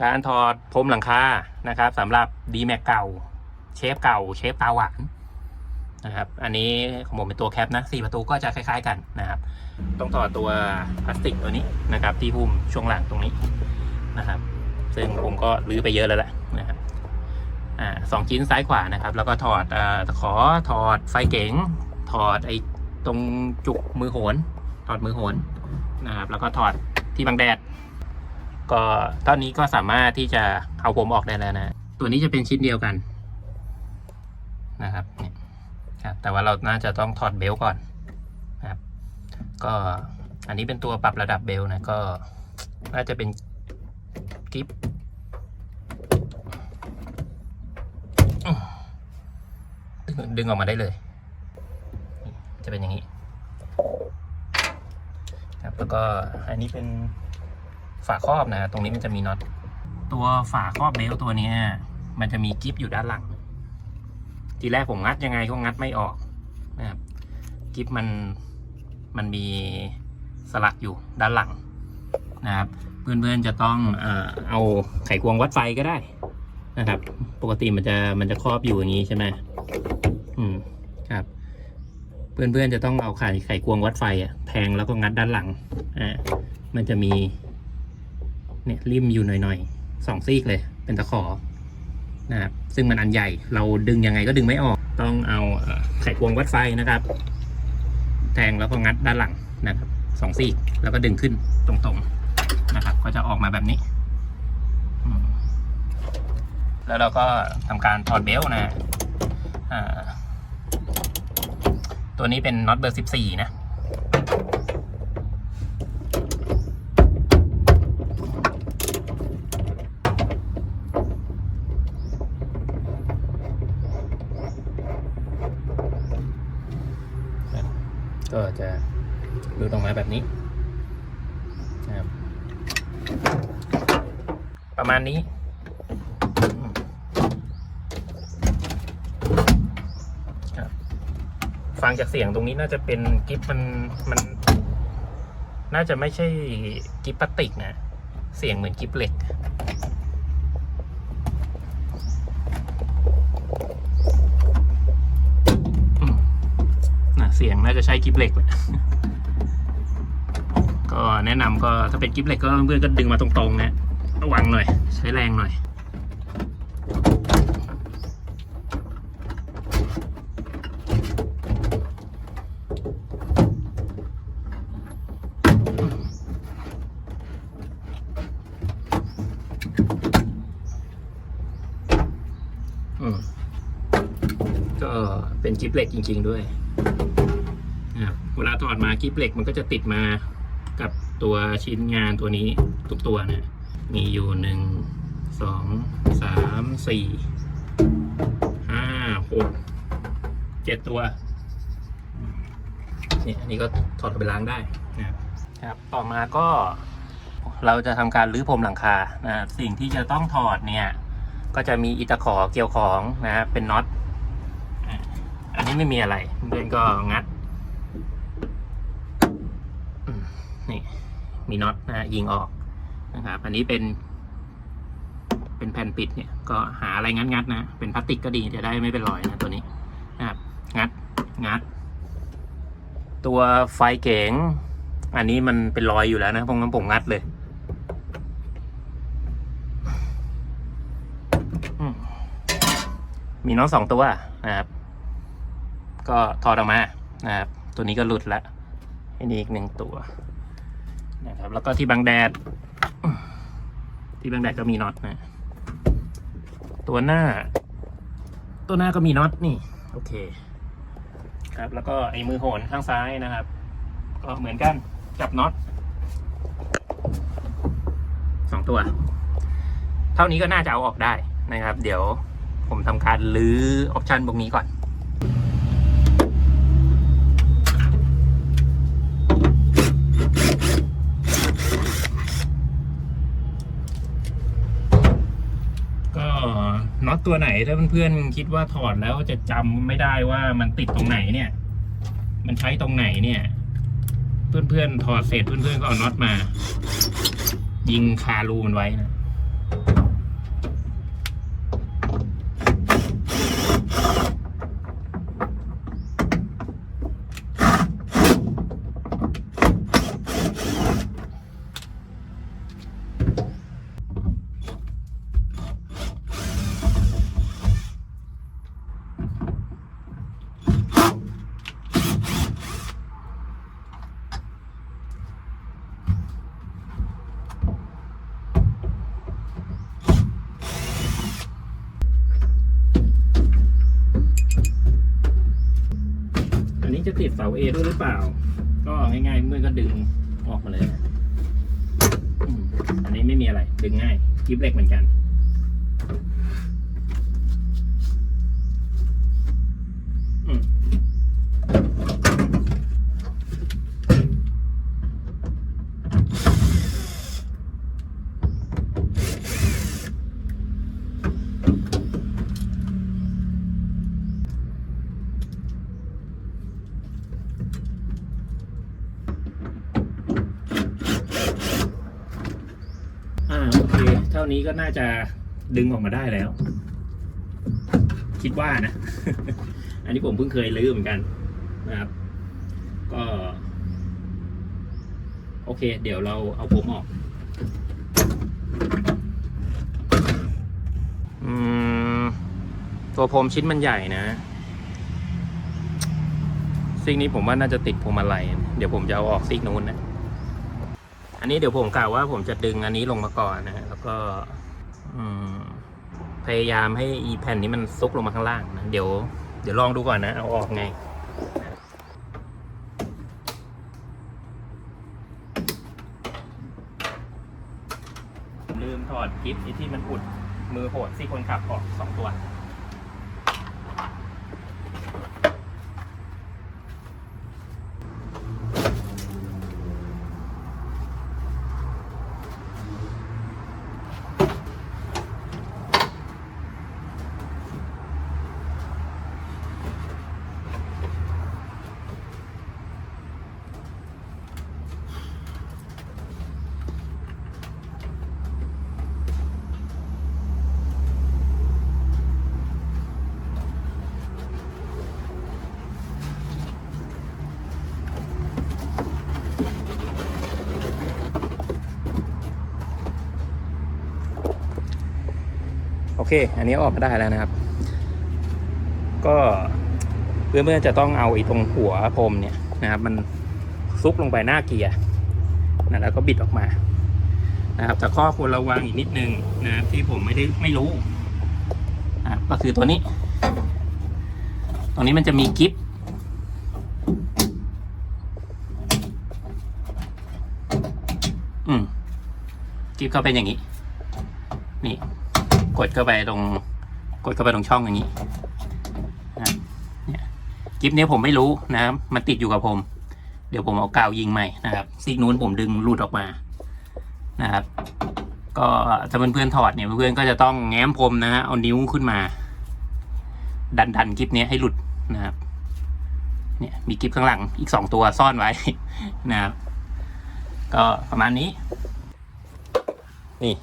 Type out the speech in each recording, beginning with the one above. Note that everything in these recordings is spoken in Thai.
การถอดพรมหลังคานะครับสำหรับ d m a x เก่า เชฟเก่า เชฟตาหวานนะครับ อันนี้ของผมเป็นตัวแคปนะสี่ประตูก็จะคล้าย ๆ กันนะครับ ต้องถอดตัวพลาสติกตัวนี้นะครับ ที่หุ้มช่วงหลังตรงนี้นะครับ ซึ่งผมก็รื้อไปเยอะแล้วแหละนะครับอ่าสองชิ้นซ้ายขวานะครับ แล้วก็ถอดอ่าขอถอดไฟเก๋ง ถอดไอ้ตรงจุกมือโหน ถอดมือโหนนะครับ แล้วก็ถอดที่บังแดด ก็ตอนนี้ก็สามารถที่จะเอาผมออกได้แล้วนะ ตัวนี้จะเป็นชิ้นเดียวกันนะครับเนี่ยครับแต่ว่าเราน่าจะต้องถอดเบลก่อนนะครับ ก็อันนี้เป็นตัวปรับระดับเบลนะก็น่าจะเป็นกิฟดึงดึงออกมาได้เลย จะเป็นอย่างนี้ครับแล้วก็อันนี้เป็น ฝาครอบนะตรงนี้มันจะมีน็อตตัวฝาครอบเบลตัวนี้มันจะมีกิฟอยู่ด้านหลัง ทีแรกผมงัดยังไงก็งัดไม่ออกนะครับกิฟมันมันมีสลักอยู่ด้านหลังนะครับเพื่อนๆจะต้องเอาไขควงวัดไฟก็ได้นะครับ ปกติมันจะมันจะครอบอยู่อย่างนี้ใช่ไหมอืมครับ เพื่อนๆจะต้องเอาไขไขควงวัดไฟอะแทงแล้วก็งัดด้านหลังอ่ามันจะมี เนี่ยริมอยู่หน่อยๆสองซีกเลย เป็นตะขอนะครับซึ่งมันอันใหญ่เราดึงยังไงก็ดึงไม่ออก ต้องเอาไขควงวัดไฟนะครับ แทงแล้วก็งัดด้านหลังนะครับสองซีกแล้วก็ดึงขึ้นตรงๆนะครับ ก็จะออกมาแบบนี้ แล้วเราก็ทำการถอดเบลต์นะตัวนี้เป็นน็อตเบอร์สิบสี่นะ ก็จะดูตรงมาแบบนี้นะครับประมาณนี้ครับฟังจากเสียงตรงนี้น่าจะเป็นกิฟมันมัน น่าจะไม่ใช่กิฟพลาสติกนะ เสียงเหมือนกิฟเหล็ก อืม นะเสียงน่าจะ ใช้กิฟเหล็กแหละก็แนะนำก็ถ้าเป็นกิฟเหล็กก็เพื่อนก็ดึงมาตรงๆนะระวังหน่อย ใช้แรงหน่อยอืมก็เป็นกิฟเหล็กจริง ๆ ด้วย เวลาถอดมากิฟเหล็กมันก็จะติดมากับตัวชิ้นงานตัวนี้ทุกตัวนะมีอยู่หนึ่งสองสามสี่ห้าหกเจ็ดตัวเนี่ยอันนี้ก็ถอดไปล้างได้นะครับ ต่อมาก็เราจะทำการรื้อพรมหลังคานะสิ่งที่จะต้องถอดเนี่ย ก็จะมีอิตาขอเกี่ยวของนะครับเป็นน็อตอันนี้ไม่มีอะไรเพื่อนก็งัดอืม นี่มีน็อตนะยิงออกนะครับอันนี้เป็น เป็นแผ่นปิดเนี่ย ก็หาอะไรงัดงัดนะเป็นพลาสติกก็ดีจะได้ไม่เป็นรอยนะตัวนี้นะครับงัดงัด ตัวไฟเก๋งอันนี้มันเป็นรอยอยู่แล้วนะเพงั้นผมงัดเลยมมีน้องสองตัวนะครับ ก็ถอดออกมานะครับตัวนี้ก็หลุดละอันนี้อีกหนึ่งตัว นะครับ แล้วก็ที่บังแดด ที่บังแดดก็มีน็อตนะ ตัวหน้า ตัวหน้าก็มีน็อตนี่ โอเค ครับ แล้วก็ไอ้มือโหนข้างซ้ายนะครับ ก็เหมือนกันจับน็อตสองตัว เท่านี้ก็น่าจะเอาออกได้นะครับ เดี๋ยวผมทำการลื้อออปชันพวกนี้ก่อน ก็น็อ ตัวไหนถ้าเพื่อนๆคิดว่าถอดแล้วจะจำไม่ได้ว่ามันติดตรงไหนเนี่ย มันใช้ตรงไหนเนี่ย เพื่อนๆถอดเสร็จเพื่อนๆก็เอาน็อตมา ยิงคารูมันไว้นะ ติดเสาเอด้วยหรือเปล่า ก็ง่ายๆเมื่อก็ดึงออกมาเลย อันนี้ไม่มีอะไร ดึงง่ายกิฟเล็กเหมือนกัน อืมอ่าโอเค เท่านี้ก็น่าจะดึงออกมาได้แล้ว คิดว่านะ อันนี้ผมเพิ่งเคยลื้อเหมือนกันนะครับ ก็ โอเค เดี๋ยวเราเอาผมออกอตัวพรมชิ้นมันใหญ่นะซีกนี้ผมว่าน่าจะติดพวงมาลัยเดี๋ยวผมจะเอาออกซีกนู้นนะ นนี้เดี๋ยวผมกล่าวว่าผมจะดึงอันนี้ลงมาก่อนนะแล้วก็พยายามให้อีแผ่นนี้มันซุกลงมาข้างล่างนะเดี๋ยวเดี๋ยวลองดูก่อนนะ เอาออกไงลืมถอดกิฟที่มันอุดมือโหดซี่คนขับออกสองตัว เค อันนี้ออกมาได้แล้วนะครับ ก็เพื่อนๆจะต้องเอาไอ้ตรงหัวพรมเนี่ยนะครับ มันซุกลงไปหน้าเกียร์นะแล้วก็บิดออกมานะครับแต่ข้อควรระวังอีกนิดนึงนะครับที่ผมไม่ได้ไม่รู้นะก็คือตัวนี้ ตรงนี้มันจะมีกิฟต์อืมกิฟต์เขาเป็นอย่างนี้ นี่ กดเข้าไปตรง กดเข้าไปตรงช่องอย่างนี้นะครับเนี่ยกิฟต์นี้ผมไม่รู้นะครับ มันติดอยู่กับผม เดี๋ยวผมเอากาวยิงใหม่นะครับซีกนู้นผมดึงหลุดออกมานะครับ ก็ถ้าเพื่อนๆถอดเนี่ยเพื่อนๆก็จะต้องแง้มพรมนะฮะเอานิ้วขึ้นมา ดันดันกิฟต์นี้ให้หลุดนะครับ เนี่ยมีกิฟต์ข้างหลังอีกสองตัวซ่อนไว้นะครับ ก็ประมาณนี้ นี่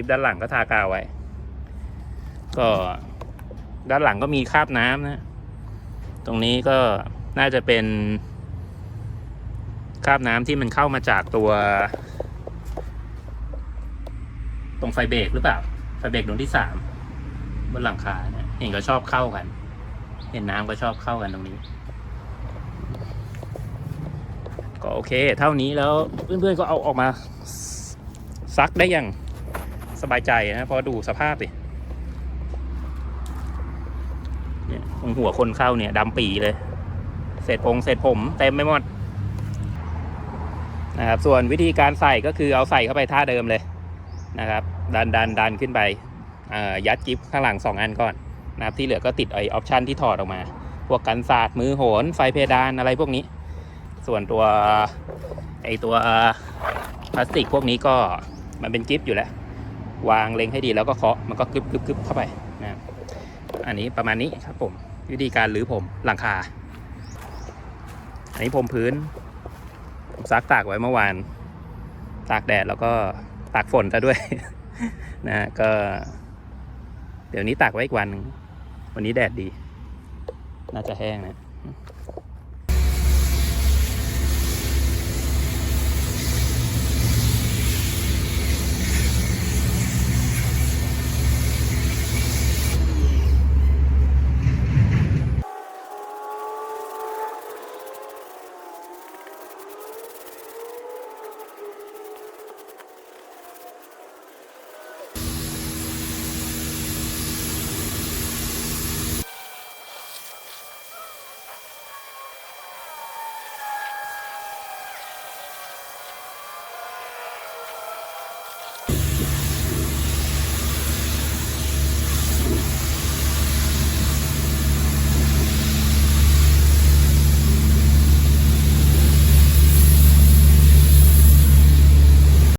นี่กิฟด้านหลังก็ทากาวไว้ ก็ด้านหลังก็มีคราบน้ำนะ ตรงนี้ก็น่าจะเป็นคราบน้ำที่มันเข้ามาจากตัว ตรงไฟเบรกหรือเปล่า ไฟเบรกดวงที่สามบนหลังคาเนี่ยเห็นก็ชอบเข้ากัน เห็นน้ำก็ชอบเข้ากันตรงนี้ ก็โอเค เท่านี้แล้วเพื่อนๆก็เอาออกมาซักได้อย่าง สบายใจนะพอดูสภาพดิเนี่ยตรงหัวคนเข้าเนี่ยดำปีเลยเศษพงเศษผมเต็มไปหมดนะครับส่วนวิธีการใส่ก็คือเอาใส่เข้าไปท่าเดิมเลยนะครับ ดันดันดันขึ้นไปอ่ายัดกิฟข้างหลังสองอันก่อนนะครับที่เหลือก็ติดไอออปชันที่ถอดออกมา พวกกันศาสตร์มือโหน ไฟเพดานอะไรพวกนี้ ส่วนตัวไอตัวพลาสติกพวกนี้ก็มันเป็นกิฟต์อยู่แล้ว วางเล็งให้ดีแล้วก็เคาะมันก็กึบกึบกึบเข้าไปนะอันนี้ประมาณนี้ครับผมวิธีการรื้อผมหลังคา อันนี้ผมพื้นผมซักตากไว้เมื่อวาน ตากแดดแล้วก็ตากฝนซะด้วยนะก็ เดี๋ยวนี้ตากไว้อีกวันวันนี้แดดดี น่าจะแห้งนะ